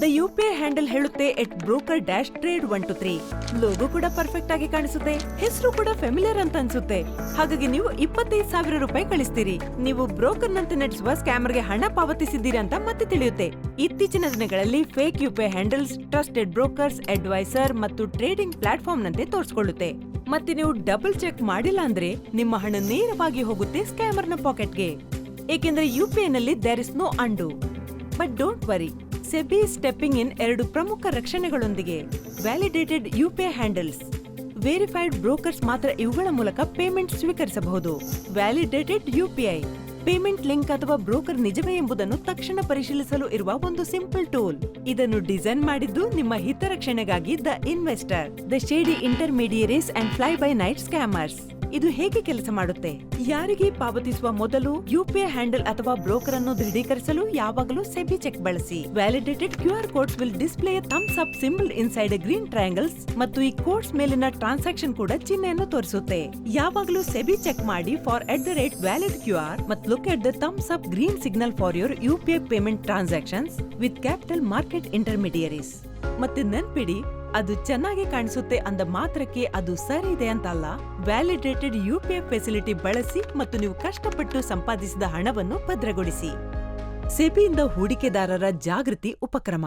The U P I handle ಹೇಳುತ್ತೆ at broker dash trade one two three logo ಕೂಡ perfect ಆಗಿ ಕಾಣಿಸುತ್ತೆ. ಹೆಸರು ಕೂಡ ಫೆಮಿಲಿಯರ್ ಅಂತ ಅನ್ಸುತ್ತೆ. ಹಾಗಾಗಿ ನೀವು ಇಪ್ಪತ್ತೈದು ಸಾವಿರ ರೂಪಾಯಿ ಕಳಿಸ್ತೀರಿ. ನೀವು ಬ್ರೋಕರ್ ನಂತೆ ನಡೆಸುವ ಸ್ಕ್ಯಾಮರ್ಗೆ ಹಣ ಪಾವತಿಸಿದ್ದೀರಿ ಅಂತ ಮತ್ತೆ ತಿಳಿಯುತ್ತೆ. ಇತ್ತೀಚಿನ ದಿನಗಳಲ್ಲಿ fake U P I handles trusted brokers adviser ಮತ್ತು ಟ್ರೇಡಿಂಗ್ ಪ್ಲಾಟ್ಫಾರ್ಮ್ ನಂತೆ ತೋರಿಸಿಕೊಳ್ಳುತ್ತೆ. ಮತ್ತೆ ನೀವು ಡಬಲ್ ಚೆಕ್ ಮಾಡಿಲ್ಲ ಅಂದ್ರೆ ನಿಮ್ಮ ಹಣ ನೇರವಾಗಿ ಹೋಗುತ್ತೆ ಸ್ಕ್ಯಾಮರ್ನ ಪಾಕೆಟ್ಗೆ ಏಕೆಂದ್ರೆ ಯು ಪಿ ನಲ್ಲಿ there is no undo but don't worry SEBI stepping in ಎರಡು ಪ್ರಮುಖ ರಕ್ಷಣೆಗಳೊಂದಿಗೆ validated UPI handles. Verified brokers ಮಾತ್ರ ಇವುಗಳ ಮೂಲಕ ಪೇಮೆಂಟ್ ಸ್ವೀಕರಿಸಬಹುದು. ವ್ಯಾಲಿಡೇಟೆಡ್ ಯುಪಿಐ ಪೇಮೆಂಟ್ ಲಿಂಕ್ ಅಥವಾ ಬ್ರೋಕರ್ ನಿಜವೇ ಎಂಬುದನ್ನು ತಕ್ಷಣ ಪರಿಶೀಲಿಸಲು ಇರುವ ಒಂದು ಸಿಂಪಲ್ ಟೂಲ್. ಇದನ್ನು ಡಿಸೈನ್ ಮಾಡಿದ್ದು ನಿಮ್ಮ ಹಿತರಕ್ಷಣೆಗಾಗಿ the investor. The shady intermediaries and fly by night scammers. ಇದು ಹೇಗೆ ಕೆಲಸ ಮಾಡುತ್ತೆ? ಯಾರಿಗೆ ಪಾವತಿಸುವ ಮೊದಲು ಯುಪಿಐ ಹ್ಯಾಂಡಲ್ ಅಥವಾ ಬ್ರೋಕರ್ ಅನ್ನು ದೃಢೀಕರಿಸಲು ಯಾವಾಗಲೂ ಸೆಬಿ ಚೆಕ್ ಬಳಸಿ. Validated Q R codes will display thumbs up symbol inside green triangles ಮತ್ತು ಈ ಕೋಡ್ಸ್ ಮೇಲಿನ ಟ್ರಾನ್ಸಾಕ್ಷನ್ ಕೂಡ ಚಿಹ್ನೆಯನ್ನು ತೋರಿಸುತ್ತೆ. ಯಾವಾಗಲೂ ಸೆಬಿ ಚೆಕ್ ಮಾಡಿ for at the rate valid Q R ಮತ್ತು look at the thumbs up green signal for your UPI payment transactions with capital market intermediaries. ಮತ್ತೆ ನೆನ್ಪಿಡಿ ಅದು ಚೆನ್ನಾಗಿ ಕಾಣಿಸುತ್ತೆ ಅಂದ ಮಾತ್ರಕ್ಕೆ ಅದು ಸರಿ ಇದೆ ಅಂತಲ್ಲ. ವ್ಯಾಲಿಡೇಟೆಡ್ ಯುಪಿಐ ಫೆಸಿಲಿಟಿ ಬಳಸಿ ಮತ್ತು ನೀವು ಕಷ್ಟಪಟ್ಟು ಸಂಪಾದಿಸಿದ ಹಣವನ್ನು ಭದ್ರಗೊಳಿಸಿ. ಸೆಬಿಯಿಂದ ಹೂಡಿಕೆದಾರರ ಜಾಗೃತಿ ಉಪಕ್ರಮ.